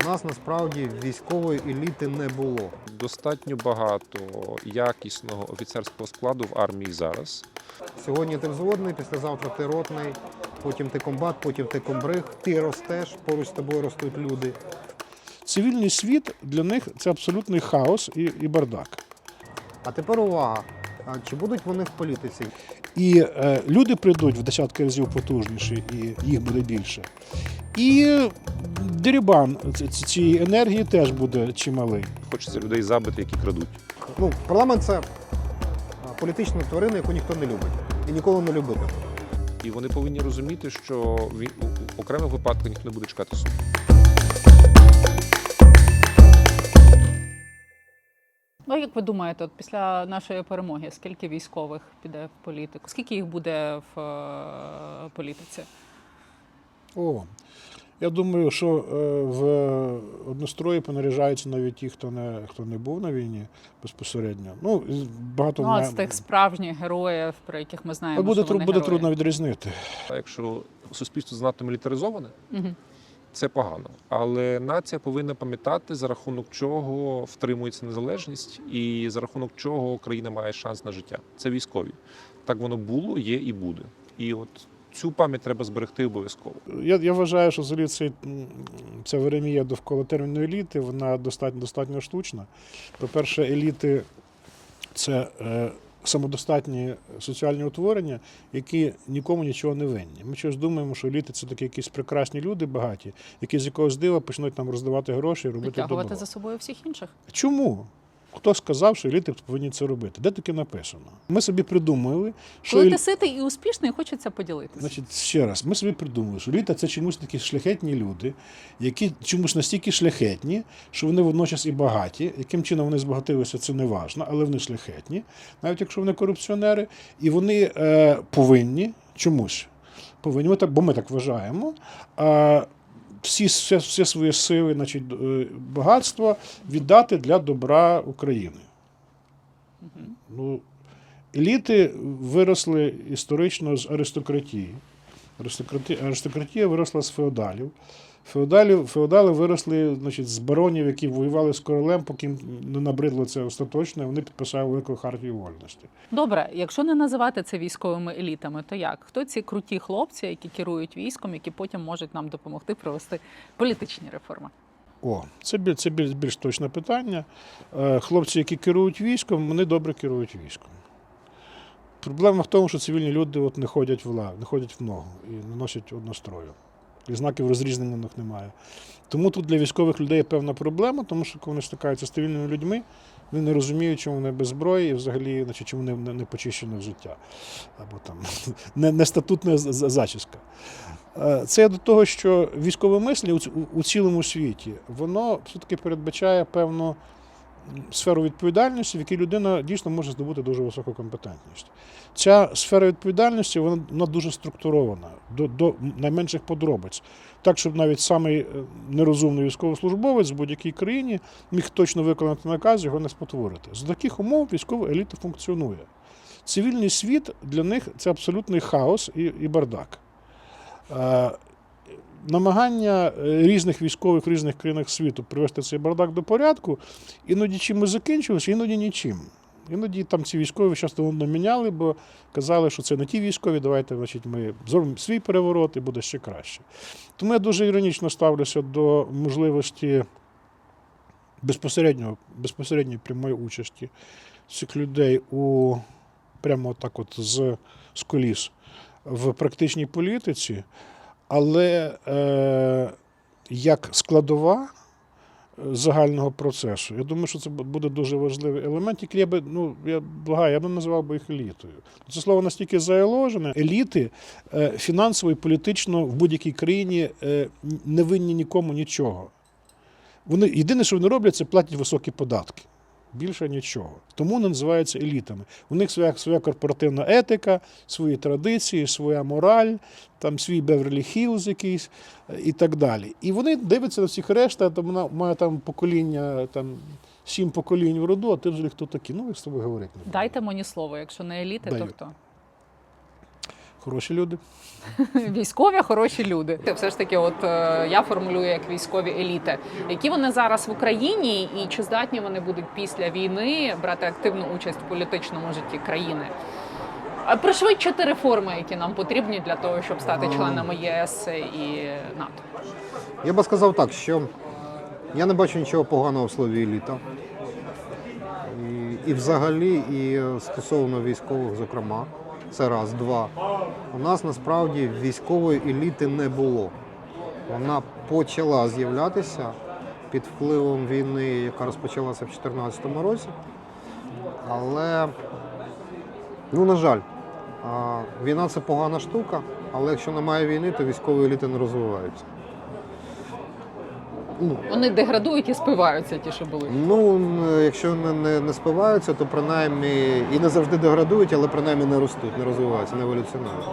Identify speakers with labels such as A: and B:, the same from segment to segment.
A: У нас насправді військової еліти не було.
B: Достатньо багато якісного офіцерського складу в армії зараз.
A: Сьогодні ти взводний, післязавтра ти ротний, потім ти комбат, потім ти комбриг, ти ростеш, поруч з тобою ростуть люди.
C: Цивільний світ для них це абсолютний хаос і, і бардак.
A: А тепер увага. А чи будуть вони в політиці?
C: І е, люди прийдуть в десятки разів потужніші, і їх буде більше. І ц- цієї енергії теж буде чималий.
B: Хочеться людей забити, які крадуть.
A: Ну, парламент це політична тварина, яку ніхто не любить і ніколи не любитиме.
B: І вони повинні розуміти, що в окремих випадках ніхто не буде чекати суду.
D: Ну, як ви думаєте, от після нашої перемоги, скільки військових піде в політику? Скільки їх буде в е, політиці?
C: О, я думаю, що е, в однострої понаряжаються навіть ті, хто не, хто не був на війні безпосередньо. Ну, багато
D: Ну, з тих справжніх героїв, про яких ми знаємо,
C: буде,
D: що
C: тру-
D: вони
C: буде
D: герої.
C: трудно відрізнити.
B: А якщо суспільство занадто мілітаризоване,
D: Мгм.
B: Це погано. Але нація повинна пам'ятати, за рахунок чого втримується незалежність, і за рахунок чого країна має шанс на життя. Це військові. Так воно було, є і буде. І от цю пам'ять треба зберегти обов'язково.
C: Я, я вважаю, що взагалі м, ця веремія довкола терміну еліти, вона достатньо, достатньо штучна. По-перше, еліти це е, самодостатні соціальні утворення, які нікому нічого не винні. Ми щось думаємо, що еліти це такі якісь прекрасні люди багаті, які з якогось дива почнуть нам роздавати гроші і робити
D: Витягувати
C: добро.
D: за собою всіх інших.
C: Чому? Хто сказав, що еліти повинні це робити? Де таке написано? Ми собі придумали, що
D: Коли ти ситий і успішний, хочеться поділитися.
C: Значить, ще раз, ми собі придумали, що літа це чомусь такі шляхетні люди, які чомусь настільки шляхетні, що вони водночас і багаті. Яким чином вони збагатилися, це не важно, але вони шляхетні, навіть якщо вони корупціонери, і вони е, повинні чомусь. Повинні, так, бо ми так вважаємо. А, всі, все, все свої сили, значить, е, багатство віддати для добра України. Ну, еліти виросли історично з аристократії. Аристократі... Аристократія виросла з феодалів. Феодалів, феодали виросли значить, з баронів, які воювали з королем, поки не набридло це остаточно, і вони підписали Велику хартію вольності.
D: Добре, якщо не називати це військовими елітами, то як? Хто ці круті хлопці, які керують військом, які потім можуть нам допомогти провести політичні реформи?
C: О, це, біль- це більш, більш точне питання. Е, Хлопці, які керують військом, вони добре керують військом. Проблема в тому, що цивільні люди от не ходять в лав, не ходять в ногу і не носять однострою. І знаків розрізнення них немає. Тому тут для військових людей є певна проблема, тому що коли вони стикаються з цивільними людьми, вони не розуміють, чому вони без зброї і взагалі значить, чому не, не, не почищене взуття. Або там не, не статутна зачіска. Е, Це до того, що військове мислення у, у- цілому світі, воно все-таки передбачає певну сферу відповідальності, в якій людина дійсно може здобути дуже високу компетентність. Ця сфера відповідальності вона, вона дуже структурована до, до найменших подробиць. Так, щоб навіть самий е, нерозумний військовослужбовець в будь-якій країні міг точно виконати наказ, його не спотворити. За таких умов військова еліта функціонує. Цивільний світ для них це абсолютний хаос і, і бардак. Намагання е, різних військових в різних країнах світу привести цей бардак до порядку, іноді чимось закінчилося, іноді нічим. Іноді там ці військові часто воно міняли, бо казали, що це не ті військові, давайте значить, ми зробимо свій переворот і буде ще краще. Тому я дуже іронічно ставлюся до можливості безпосередньо, безпосередньої прямої участі цих людей у прямо так от з, з коліс в практичній політиці, але е, як складова е, загального процесу, я думаю, що це буде дуже важливий елемент. Тільки я би, ну я благаю, я би називав би їх елітою. Це слово настільки заложене. Еліти е, фінансово і політично в будь-якій країні е, не винні нікому нічого. Вони єдине, що вони роблять, це платять високі податки. Більше нічого. Тому називаються елітами. У них своя, своя корпоративна етика, свої традиції, своя мораль, там свій Беверлі Хілз якийсь е, і так далі. І вони дивляться на всіх решта, там вона має там покоління, там сім поколінь в роду, а ти взагалі хто такі? Ну, як з тобою говорити не.
D: Дайте мені слово, якщо не еліти, то хто?
C: Хороші люди.
D: Військові хороші люди. Це все ж таки, от е, я формулюю як військові еліти. Які вони зараз в Україні, і чи здатні вони будуть після війни брати активну участь в політичному житті країни? Пришвидшити реформи, які нам потрібні для того, щоб стати членами єС і НАТО.
A: Я би сказав так, що я не бачу нічого поганого в слові еліта. І, і взагалі, і стосовно військових, зокрема, це раз. Два. У нас насправді військової еліти не було. Вона почала з'являтися під впливом війни, яка розпочалася в 2014 році. Але, ну, на жаль, війна це погана штука, але якщо немає війни, то військові еліти не розвиваються. Ну,
D: Вони деградують і спиваються, ті, що були.
A: Ну, якщо не, не, не спиваються, то принаймні і не завжди деградують, але принаймні не ростуть, не розвиваються, не еволюціонують.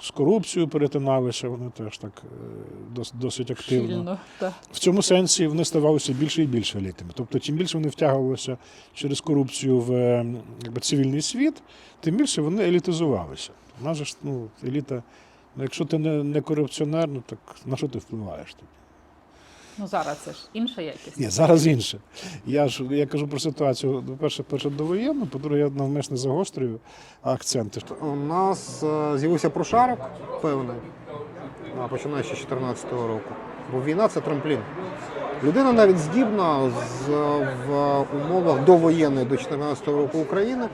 C: З корупцією перетиналися, вони теж так е, дос- досить активно.
D: Щільно. Так.
C: В цьому сенсі вони ставалися більше і більше елітами. Тобто, чим більше вони втягувалися через корупцію в е, якби, цивільний світ, тим більше вони елітизувалися. У нас же ж ну, еліта, ну, якщо ти не, не корупціонер, ну так на що ти впливаєш? тоді?
D: Ну зараз це ж інша якість.
C: Ні, зараз інше. Я ж я кажу про ситуацію, по-перше, перше довоєнну, по-друге, я навмисно загострюю акценти.
A: У нас е, з'явився прошарок певний, а, починаючи з 2014 року. Бо війна це трамплін. Людина навіть здібна з, в умовах довоєнної до 2014 року України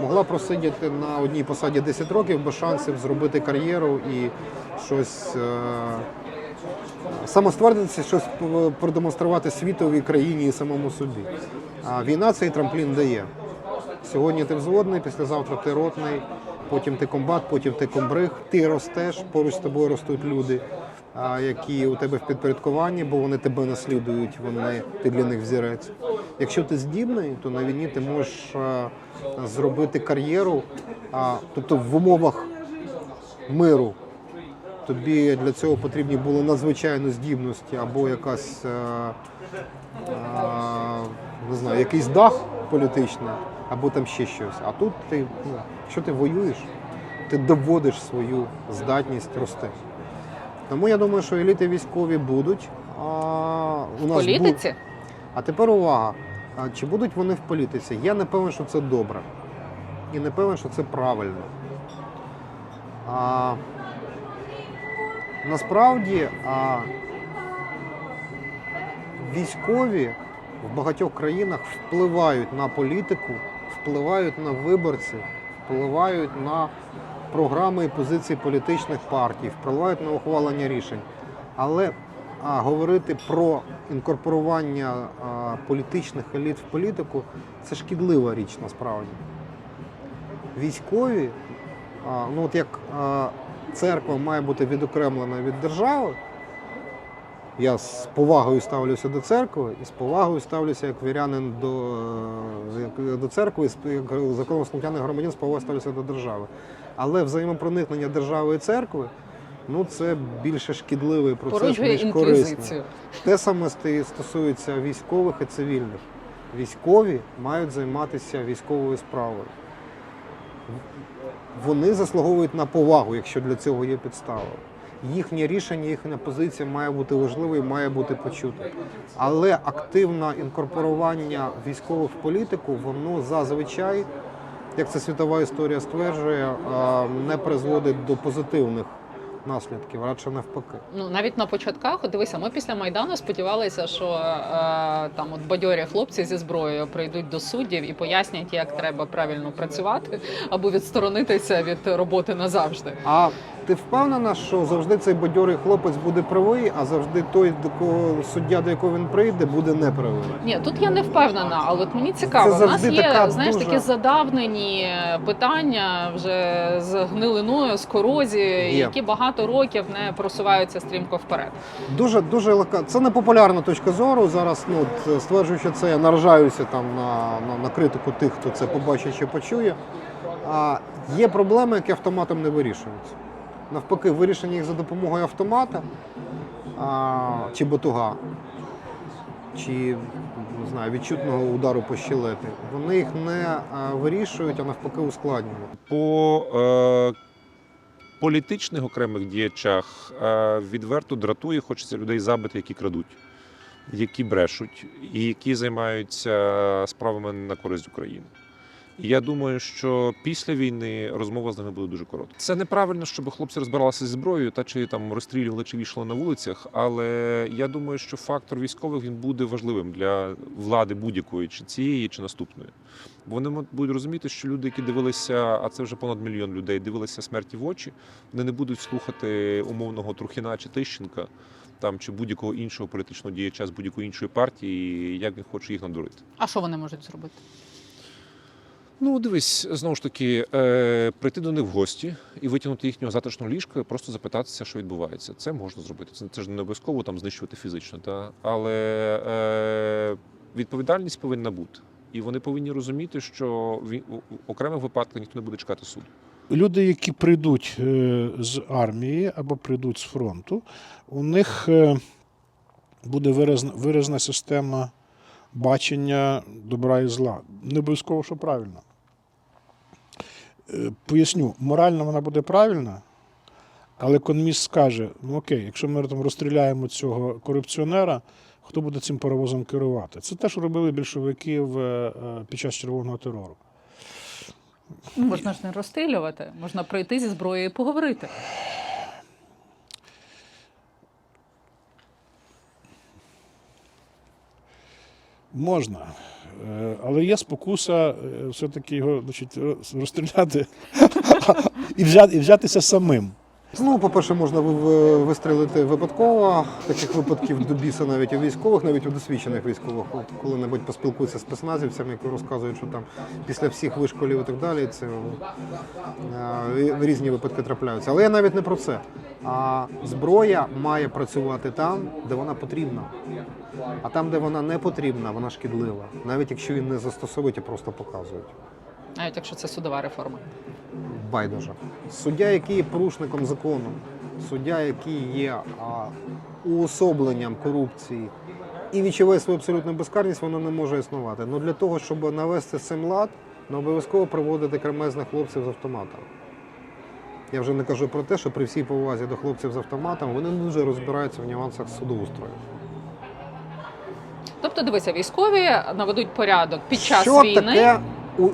A: могла просидіти на одній посаді 10 років без шансів зробити кар'єру і щось е, самоствердитися, щось продемонструвати світовій країні і самому собі. А війна цей трамплін дає. Сьогодні ти взводний, післязавтра ти ротний, потім ти комбат, потім ти комбриг, ти ростеш, поруч з тобою ростуть люди, які у тебе в підпорядкуванні, бо вони тебе наслідують, вони ти для них взірець. Якщо ти здібний, то на війні ти можеш зробити кар'єру, тобто в умовах миру. Тобі для цього потрібні були надзвичайні здібності або якась е, е, не знаю, якийсь дах політичний, або там ще щось. А тут ти, ну, якщо ти воюєш, ти доводиш свою здатність рости. Тому я думаю, що еліти військові будуть. А, у
D: В політиці?
A: бу- А тепер увага. А чи будуть вони в політиці? Я не певен, що це добре. І не певен, що це правильно. А, насправді а, військові в багатьох країнах впливають на політику, впливають на виборців, впливають на програми і позиції політичних партій, впливають на ухвалення рішень. Але а, говорити про інкорпорування а, політичних еліт в політику це шкідлива річ насправді. Військові, а, ну от як а, церква має бути відокремлена від держави, я з повагою ставлюся до церкви і з повагою ставлюся як вірянин до, е, як до церкви, і як законослухняний громадян з повагою ставлюся до держави. Але взаємопроникнення держави і церкви ну це більше шкідливий процес,
D: Породжує
A: ніж корисний. Те саме стосується військових і цивільних. Військові мають займатися військовою справою. Вони заслуговують на повагу, якщо для цього є підстава. Їхнє рішення, їхня позиція має бути важливою, має бути почута. Але активне інкорпорування військових в політику, воно зазвичай, як це світова історія стверджує, не призводить до позитивних наслідків, радше навпаки.
D: Ну навіть на початках, дивися, ми після майдану сподівалися, що е, там от бадьорі хлопці зі зброєю прийдуть до суддів і пояснять, як треба правильно працювати або відсторонитися від роботи назавжди.
A: А ти впевнена, що завжди цей бадьорий хлопець буде правий, а завжди той, до кого суддя, до якого він прийде, буде неправий?
D: Ні, тут я не впевнена, але от мені цікаво.
A: Це
D: У нас є
A: така
D: знаєш
A: дуже-
D: такі задавнені питання вже з гнилиною, з корозією,
A: Є.
D: які багато років не просуваються стрімко вперед.
A: Дуже дуже лака. Це не популярна точка зору. Зараз ну от, стверджуючи це, я наражаюся там на, на, на критику тих, хто це побачить чи почує. А є проблеми, які автоматом не вирішуються. Навпаки, вирішення їх за допомогою автомата а, чи батуга, чи не знаю, відчутного удару по щелепі. Вони їх не а, вирішують, а навпаки ускладнюють.
B: По е, політичних окремих діячах е, відверто дратує, хочеться людей забити, які крадуть, які брешуть, і які займаються справами на користь України. І я думаю, що після війни розмова з ними буде дуже коротка. Це неправильно, щоб хлопці розбиралися зі зброєю та чи там розстрілювали чи вішали на вулицях. Але я думаю, що фактор військових він буде важливим для влади будь-якої, чи цієї, чи наступної. Бо вони будуть розуміти, що люди, які дивилися, а це вже понад мільйон людей, дивилися смерті в очі, вони не будуть слухати умовного Трухіна чи Тищенка. Там чи будь-якого іншого політичного діяча з будь-якої іншої партії, як він хоче їх надурити.
D: А що вони можуть зробити?
B: Ну, дивись, знову ж таки, е, прийти до них в гості і витягнути їхнього затишного ліжка, просто запитатися, що відбувається. Це можна зробити. Це, це ж не обов'язково там знищувати фізично, та? але е, відповідальність повинна бути. І вони повинні розуміти, що в, окремих випадках ніхто не буде чекати суду.
C: Люди, які прийдуть е, з армії або прийдуть з фронту, у них е, буде виразна, виразна система бачення добра і зла. Не обов'язково, що правильно. Е, Поясню, морально вона буде правильна, але економіст скаже: ну окей, якщо ми там розстріляємо цього корупціонера, хто буде цим паровозом керувати? Це те, що робили більшовики в, е, під час червоного терору.
D: Можна ж не розстрілювати, можна прийти зі зброєю і поговорити.
C: Можна. Е, Але є спокуса е, все-таки його значить, роз- розстріляти і взятися самим.
A: Ну, по-перше, можна ви- ви- вистрілити випадково. Таких випадків до біса навіть у військових, навіть у досвідчених військових. Коли-небудь поспілкуються з спецназівцями, які розказують, що там після всіх вишколів і так далі, це е, різні випадки трапляються. Але я навіть не про це. А зброя має працювати там, де вона потрібна. А там, де вона не потрібна, вона шкідлива. Навіть якщо він не застосовують, а просто показують.
D: Навіть якщо це судова реформа.
A: байдуже. Суддя, який є порушником закону, суддя, який є а, уособленням корупції і відчуває свою абсолютну безкарність, воно не може існувати. Ну для того, щоб навести цим лад, не обов'язково приводити кремезних хлопців з автоматом. Я вже не кажу про те, що при всій повазі до хлопців з автоматом вони не дуже розбираються в нюансах судоустрою.
D: Тобто, дивися, військові наведуть порядок під час
A: що
D: війни.
A: таке у-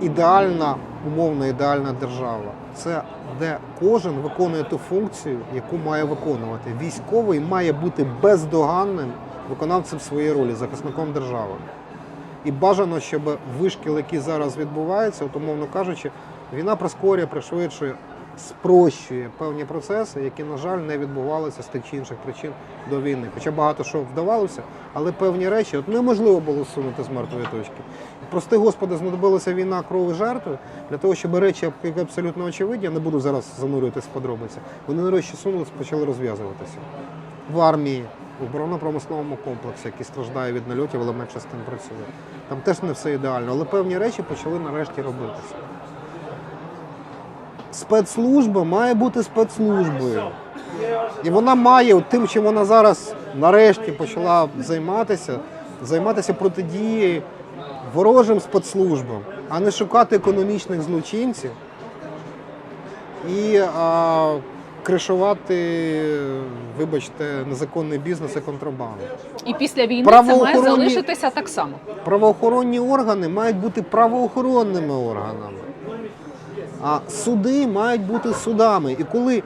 A: ідеальна, умовно ідеальна держава? Це де кожен виконує ту функцію, яку має виконувати. Військовий має бути бездоганним виконавцем своєї ролі, захисником держави. І бажано, щоб вишкіл, який зараз відбувається, от, умовно кажучи, війна прискорює, пришвидшує, спрощує певні процеси, які, на жаль, не відбувалися з тих чи інших причин до війни. Хоча багато що вдавалося, але певні речі от неможливо було сунути з мертвої точки. Прости Господи, знадобилася війна кров і жертви для того, щоб речі, які абсолютно очевидні, я не буду зараз занурюватися в подробиці, вони нарешті сунулися, почали розв'язуватися. В армії, в оборонно-промисловому комплексі, який страждає від нальотів, але менше з тим працює. Там теж не все ідеально, але певні речі почали нарешті робитися. Спецслужба має бути спецслужбою. І вона має тим, чим вона зараз нарешті почала займатися, займатися протидією ворожим спецслужбам, а не шукати економічних злочинців і а, кришувати, вибачте, незаконний бізнес і контрабанду.
D: І після війни це має залишитися так само.
A: Правоохоронні органи мають бути правоохоронними органами. А суди мають бути судами. І коли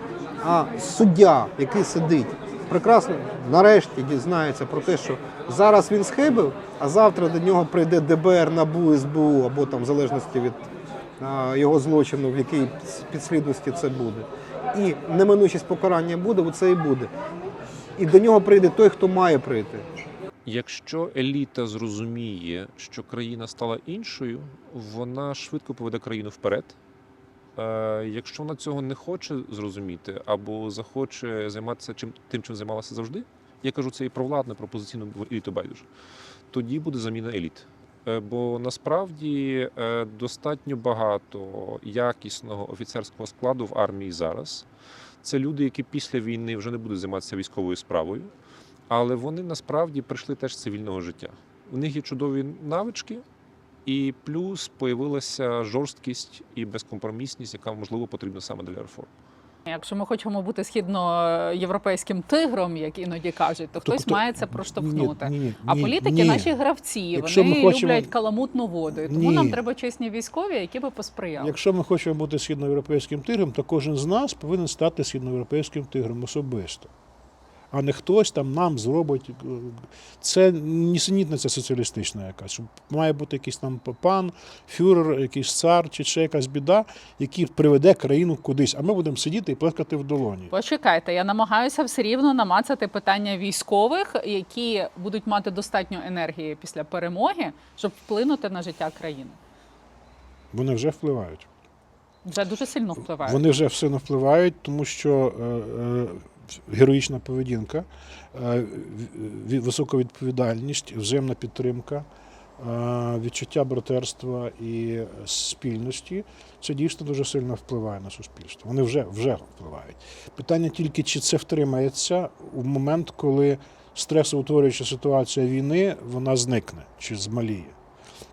A: а, суддя, який сидить, прекрасно нарешті дізнається про те, що зараз він схибив, а завтра до нього прийде ДБР, НАБУ, СБУ або там в залежності від а, його злочину, в якій підслідності це буде. І неминучість покарання буде, оце і буде. І до нього прийде той, хто має прийти.
B: Якщо еліта зрозуміє, що країна стала іншою, вона швидко поведе країну вперед. Е, Якщо вона цього не хоче зрозуміти або захоче займатися чим тим, чим займалася завжди, я кажу це і про владне, про позиційну еліту байдуже, тоді буде заміна еліт. Е, Бо насправді е, достатньо багато якісного офіцерського складу в армії зараз. Це люди, які після війни вже не будуть займатися військовою справою, але вони насправді прийшли теж з цивільного життя. У них є чудові навички, і плюс появилася жорсткість і безкомпромісність, яка можливо потрібна саме для реформ.
D: Якщо ми хочемо бути східноєвропейським тигром, як іноді кажуть, то хтось
C: Тобто-
D: має це проштовхнути.
C: Ні, ні,
D: А
C: ні,
D: політики
C: ні.
D: наші гравці,
C: Якщо
D: вони
C: ми хочемо-
D: люблять каламутну воду. І тому
C: Ні.
D: нам треба чесні військові, які би посприяли.
C: Якщо ми хочемо бути східноєвропейським тигром, то кожен з нас повинен стати східноєвропейським тигром особисто. А не хтось там нам зробить. е, Це нісенітниця соціалістична якась. Має бути якийсь там пан, фюрер, якийсь цар чи ще якась біда, який приведе країну кудись. А ми будемо сидіти і плескати в долоні.
D: Почекайте, я намагаюся все рівно намацати питання військових, які будуть мати достатньо енергії після перемоги, щоб вплинути на життя країни.
C: Вони вже впливають.
D: Вже дуже сильно впливає.
C: Вони вже сильно впливають, тому що е, е, героїчна поведінка, е, висока відповідальність, взаємна підтримка, е, відчуття братерства і спільності це дійсно дуже сильно впливає на суспільство. Вони вже, вже впливають. Питання тільки, чи це втримається у момент, коли стресоутворююча ситуація війни вона зникне чи змаліє.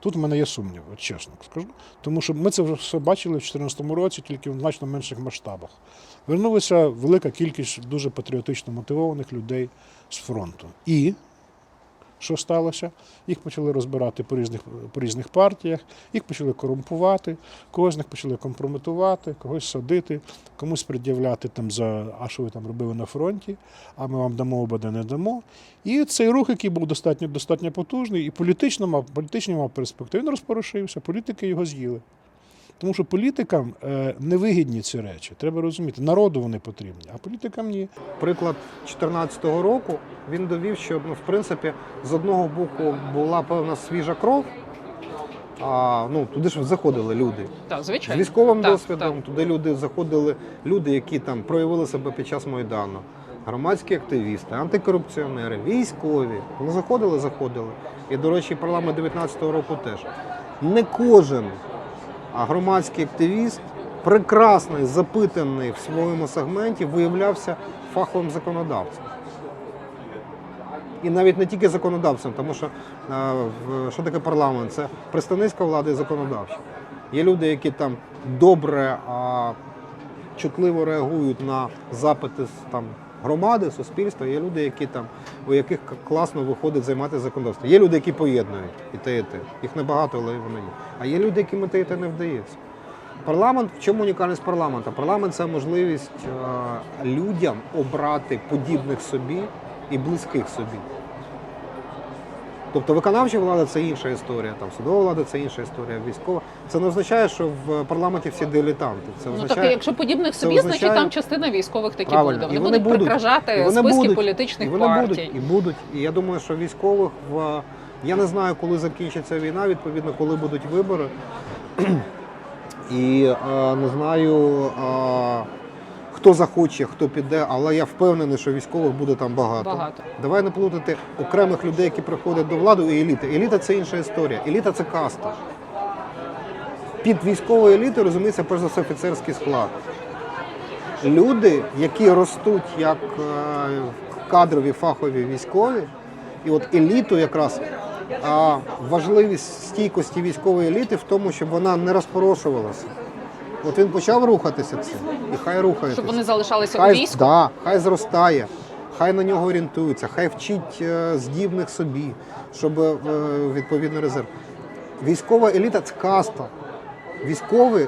C: Тут в мене є сумніви, чесно скажу. Тому що ми це вже все бачили в 2014 році, тільки в значно менших масштабах. Вернулася велика кількість дуже патріотично мотивованих людей з фронту. І що сталося? Їх почали розбирати по різних, по різних партіях, їх почали корумпувати, когось з них почали компрометувати, когось садити, комусь пред'являти там за а що ви там робили на фронті, а ми вам дамо ободе не дамо. І цей рух, який був достатньо, достатньо потужний, і політично мав, політичні мав перспективи, він розпорошився, політики його з'їли. Тому що політикам е, невигідні ці речі. Треба розуміти, народу вони потрібні, а політикам ні.
A: Приклад 2014 року він довів, що ну, в принципі з одного боку була певна свіжа кров. А, ну, туди ж заходили люди.
D: Так,
A: З
D: звичайно.
A: військовим
D: Так,
A: досвідом
D: так.
A: туди люди заходили, люди, які там проявили себе під час Майдану, громадські активісти, антикорупціонери, військові. Вони заходили, заходили. І, до речі, парламент 19-го року теж. Не кожен а громадський активіст, прекрасний, запитаний в своєму сегменті, виявлявся фаховим законодавцем. І навіть не тільки законодавцем, тому що е, що таке парламент? Це представницька влада і законодавча. Є люди, які там добре, а, чутливо реагують на запити там, громади, суспільства. Є люди, які там, у яких класно виходить займатися законодавством. Є люди, які поєднують і те, і те. Їх небагато, але вони є. А є люди, яким те, і те не вдається. Парламент, в чому унікальність парламенту? Парламент це можливість е, людям обрати подібних собі і близьких собі. Тобто виконавча влада це інша історія, там судова влада це інша історія, військова. Це не означає, що в парламенті всі дилетанти. Це
D: Ну так, якщо подібних собі, значить там частина військових такі буде. Вони
A: вони
D: будуть
A: І вони
D: списки
A: будуть.
D: політичних
A: і вони
D: партій.
A: будуть, і будуть. І я думаю, що військових в я не знаю, коли закінчиться війна, відповідно, коли будуть вибори. І е, не знаю, е, хто захоче, хто піде, але я впевнений, що військових буде там багато.
D: Багато.
A: Давай не плутати окремих людей, які приходять до влади, і еліти. Еліта це інша історія. Еліта це каста. Під військовою елітою розуміється перш за все офіцерський склад. Люди, які ростуть як е, кадрові фахові військові, і от еліту якраз а важливість стійкості військової еліти в тому, щоб вона не розпорошувалася. От він почав рухатися цим, і хай рухається.
D: Щоб вони залишалися у
A: Хай,
D: війську.
A: да, хай зростає, хай на нього орієнтується, хай вчить е, здібних собі, щоб е, відповідний резерв. Військова еліта це каста. Військові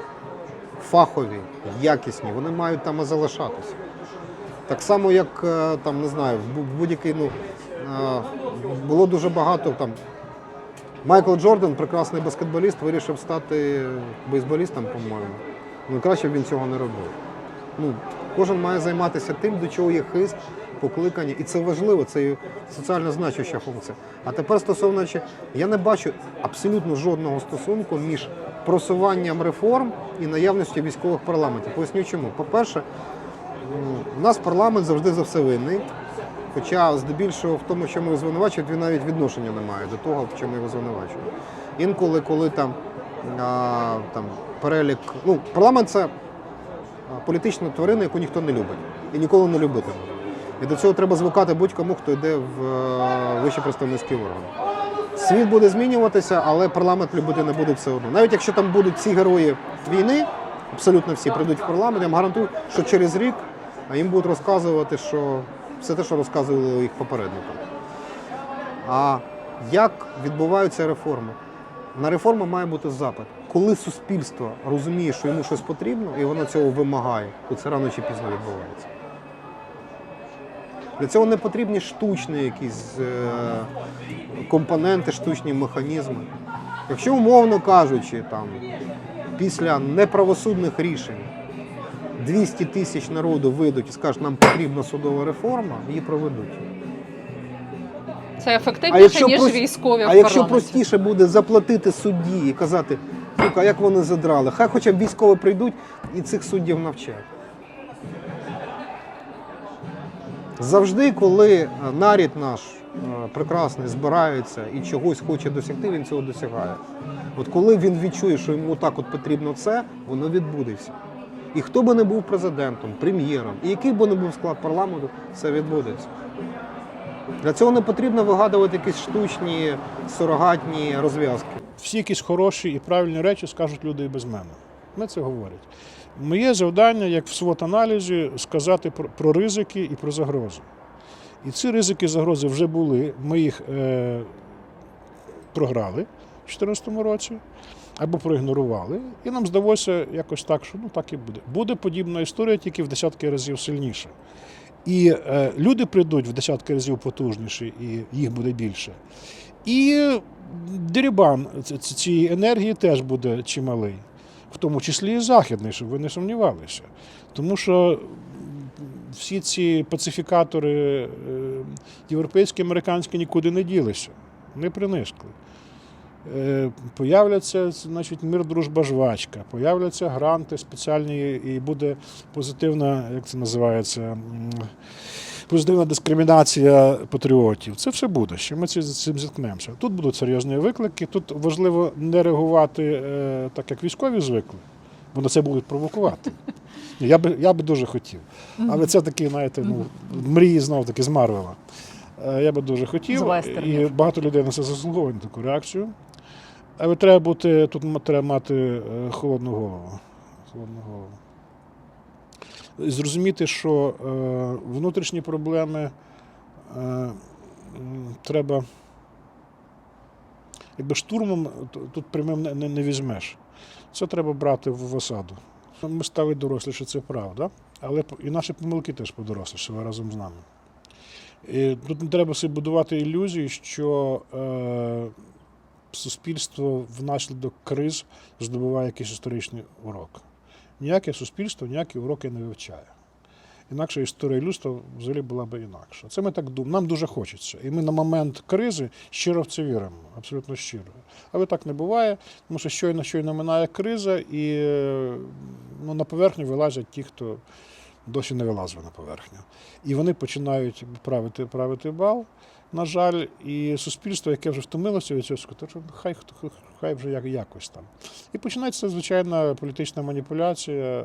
A: фахові, якісні, вони мають там і залишатися. Так само, як е, там, не знаю, в будь-який, ну, е, було дуже багато там. Майкл Джордан, прекрасний баскетболіст, вирішив стати бейсболістом, по-моєму. Ну, краще б він цього не робив. Ну, кожен має займатися тим, до чого є хист, покликання, і це важливо, це соціально значуща функція. А тепер стосовно я не бачу абсолютно жодного стосунку між просуванням реформ і наявністю військових парламентів. Поясню чому. По-перше, у нас парламент завжди за все винний. Хоча здебільшого в тому, що ми його звинувачують, він навіть відношення не має до того, в чому його звинувачують. Інколи, коли там, а, там перелік. Ну, парламент це політична тварина, яку ніхто не любить і ніколи не любитиме. І до цього треба звикати будь-кому, хто йде в е, вищі представницькі органи. Світ буде змінюватися, але парламент любити не буде все одно. Навіть якщо там будуть ці герої війни, абсолютно всі прийдуть в парламент, я вам гарантую, що через рік їм будуть розказувати, що все те, що розказували їх попередникам. А як відбуваються реформи? На реформу має бути запит. Коли суспільство розуміє, що йому щось потрібно, і воно цього вимагає, то це рано чи пізно відбувається. Для цього не потрібні штучні якісь е, компоненти, штучні механізми. Якщо, умовно кажучи, там, після неправосудних рішень 200 тисяч народу вийдуть і скажуть, нам потрібна судова реформа, її проведуть.
D: Це ефективніше, ніж військові
A: а якщо простіше буде заплатити судді і казати, сука, як вони задрали, хай хоча б військові прийдуть і цих суддів навчать. Завжди, коли е, нарід наш е, прекрасний збирається і чогось хоче досягти, він цього досягає. От коли він відчує, що йому так от потрібно це, воно відбудеться. І хто би не був президентом, прем'єром, і який би не був склад парламенту, це відбудеться. Для цього не потрібно вигадувати якісь штучні сурогатні розв'язки.
C: Всі якісь хороші і правильні речі скажуть люди і без мене. Ми це говорять. Моє завдання, як в свот-аналізі, сказати про, про ризики і про загрози. І ці ризики і загрози вже були. Ми їх е, програли в 2014 році або проігнорували. І нам здалося якось так, що ну так і буде. Буде подібна історія, тільки в десятки разів сильніше. І е, люди прийдуть в десятки разів потужніші, і їх буде більше. І ц- цієї енергії теж буде чималий, в тому числі і західний, щоб ви не сумнівалися. Тому що всі ці пацифікатори е, європейські, американські нікуди не ділися, не принишкли. Е, Появляться значить, мир, дружба, жвачка, появляться гранти спеціальні, і буде позитивна, як це називається, позитивна дискримінація патріотів. Це все буде. Ще ми з цим зіткнемося. Тут будуть серйозні виклики. Тут важливо не реагувати е, так, як військові звикли, бо на це будуть провокувати. Я би, я би дуже хотів. Але це такі, знаєте, ну, мрії знов таки з Марвела. Е, Я би дуже хотів. І багато людей на це заслуговує на таку реакцію. Але треба бути, тут треба мати е, холодну голову. Холодну голову. І Зрозуміти, що е, внутрішні проблеми е, треба. Якби штурмом тут прямим не, не, не візьмеш. Це треба брати в, осаду. Ми стали доросліше, це правда. Але і наші помилки теж подорослішали разом з нами. І тут не треба собі будувати ілюзії, що е, суспільство внаслідок криз здобуває якийсь історичний урок. Ніяке суспільство ніякі уроки не вивчає. Інакше історія людства взагалі була б інакша. Це ми так думаємо. Нам дуже хочеться. І ми на момент кризи щиро в це віримо, абсолютно щиро. Але так не буває, тому що щойно щойно минає криза, і ну, на поверхню вилазять ті, хто досі не вилазив на поверхню. І вони починають правити, правити бал, на жаль, і суспільство, яке вже втомилося від цього, що хай, хай вже як, якось там. І починається звичайна політична маніпуляція е,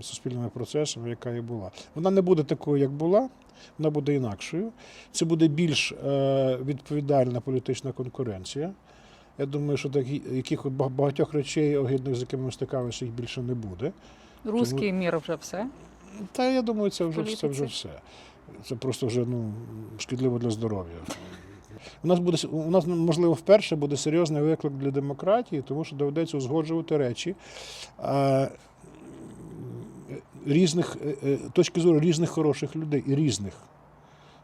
C: суспільними процесами, яка і була. Вона не буде такою, як була, вона буде інакшою. Це буде більш е, відповідальна політична конкуренція. Я думаю, що такі, яких багатьох речей, огидних, з якими ми стикалися, їх більше не буде.
D: Руський мір вже все.
C: Та я думаю, це вже, це вже все. Це просто вже ну, шкідливо для здоров'я. У нас буде у нас можливо вперше буде серйозний виклик для демократії, тому що доведеться узгоджувати речі різних е, е, точки зору різних хороших людей і різних.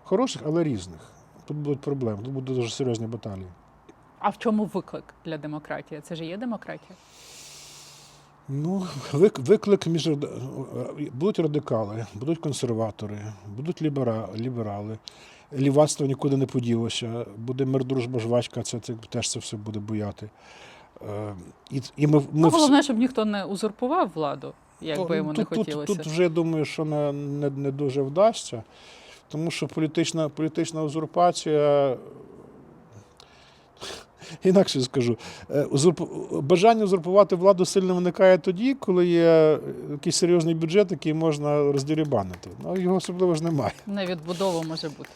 C: Хороших, але різних. Тут будуть проблеми, тут будуть дуже серйозні баталії.
D: А в чому виклик для демократії? Це ж є демократія.
C: Ну, вик- виклик між будуть радикали, будуть консерватори, будуть лібера, ліберали. Лівацтво нікуди не поділося. Буде мир, дружба, жвачка, це, це теж це все буде бояти. Е, І, і ми, ми
D: Ну, головне, щоб ніхто не узурпував владу, як би
C: Ну,
D: йому не
C: тут,
D: хотілося.
C: Тут, тут вже я думаю, що не, не, не дуже вдасться, тому що політична, політична узурпація. Інакше скажу, е, бажання узурпувати владу сильно виникає тоді, коли є якийсь серйозний бюджет, який можна роздірібанити. Ну, його особливо ж немає.
D: Не відбудова може бути.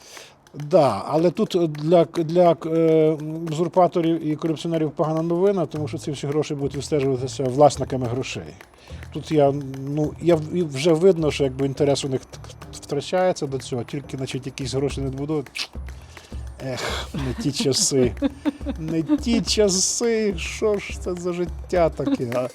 C: Да, але тут для, для е, узурпаторів і корупціонерів погана новина, тому що ці всі гроші будуть відстежуватися власниками грошей. Тут я, ну, я вже видно, що якби інтерес у них втрачається до цього, тільки значить, якісь гроші не будуть. Ех, не ті часи. Не ті часи. Що ж це за життя таке? а?